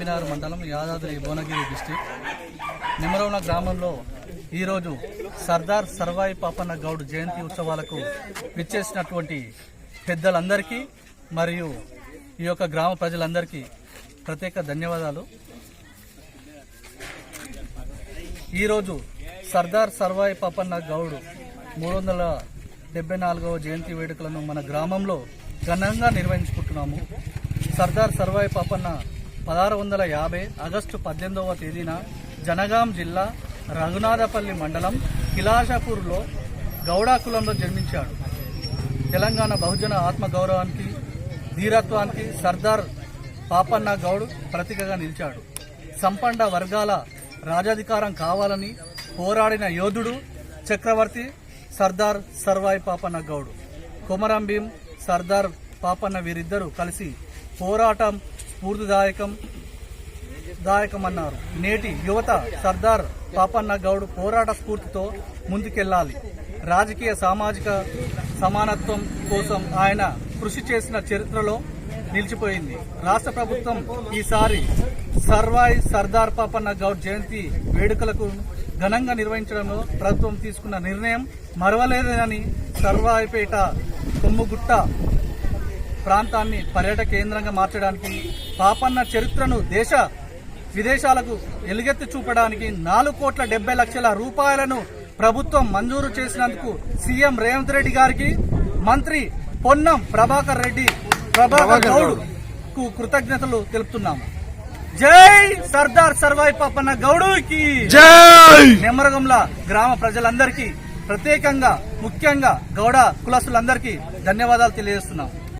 బినార్ మండలం యాదాద్రి భువనగిరి డిస్టిక్. నిమరవన గ్రామంలో ఈరోజు సర్దార్ సర్వాయి పాపన్న గౌడ్ జయంతి ఉత్సవాలకు విచ్చేసినటువంటి పెద్దలందరికీ మరియు ఈ యొక్క గ్రామ ప్రజలందరికీ ప్రత్యేక ధన్యవాదాలు. ఈరోజు సర్దార్ సర్వాయి పాపన్న గౌడ్ మూడు వందల డెబ్బై నాలుగవ జయంతి వేడుకలను మన గ్రామంలో ఘనంగా నిర్వహించుకుంటున్నాము. సర్దార్ సర్వాయి పాపన్న పదహారు వందల యాభై ఆగస్టు పద్దెనిమిదవ తేదీన జనగాం జిల్లా రఘునాథపల్లి మండలం కిలాషాపూర్లో గౌడా కులంలో జన్మించాడు. తెలంగాణ బహుజన ఆత్మగౌరవానికి ధీరత్వానికి సర్దార్ పాపన్న గౌడ్ ప్రతీకగా నిలిచాడు. సంపండ వర్గాల రాజాధికారం కావాలని పోరాడిన యోధుడు చక్రవర్తి సర్దార్ సర్వాయి పాపన్న గౌడ్. కొమరం భీం సర్దార్ పాపన్న వీరిద్దరూ కలిసి పోరాటం స్ఫూర్తిదాయకం దాయకమన్నారు. నేటి యువత సర్దార్ పాపన్న గౌడ్ పోరాట స్ఫూర్తితో ముందుకెళ్ళాలి రాజకీయ సామాజిక సమానత్వం కోసం ఆయన కృషి చేసిన చరిత్రలో నిలిచిపోయింది. రాష్ట్ర ప్రభుత్వం ఈసారి సర్వాయి సర్దార్ పాపన్న గౌడ్ జయంతి వేడుకలకు ఘనంగా నిర్వహించడంలో ప్రభుత్వం తీసుకున్న నిర్ణయం మరవలేదని సర్వాయిపేట కొమ్ముగుట్ట ప్రాంతాన్ని పర్యాటక కేంద్రంగా మార్చడానికి పాపన్న చరిత్రను దేశ విదేశాలకు ఎలుగెత్తి చూపడానికి నాలుగు కోట్ల డెబ్బై లక్షల రూపాయలను ప్రభుత్వం మంజూరు చేసినందుకు సీఎం రేవంత్ రెడ్డి గారికి మంత్రి పొన్నం ప్రభాకర్ రెడ్డి ప్రభాకర్ గౌడ్కు కృతజ్ఞతలు తెలుపుతున్నాము. జై సర్దార్ సర్వాయి పాపన్న గౌడుకి! జై! నెమ్మరగంల గ్రామ ప్రజలందరికీ ప్రత్యేకంగా ముఖ్యంగా గౌడ కులస్తులందరికీ ధన్యవాదాలు తెలియజేస్తున్నాం.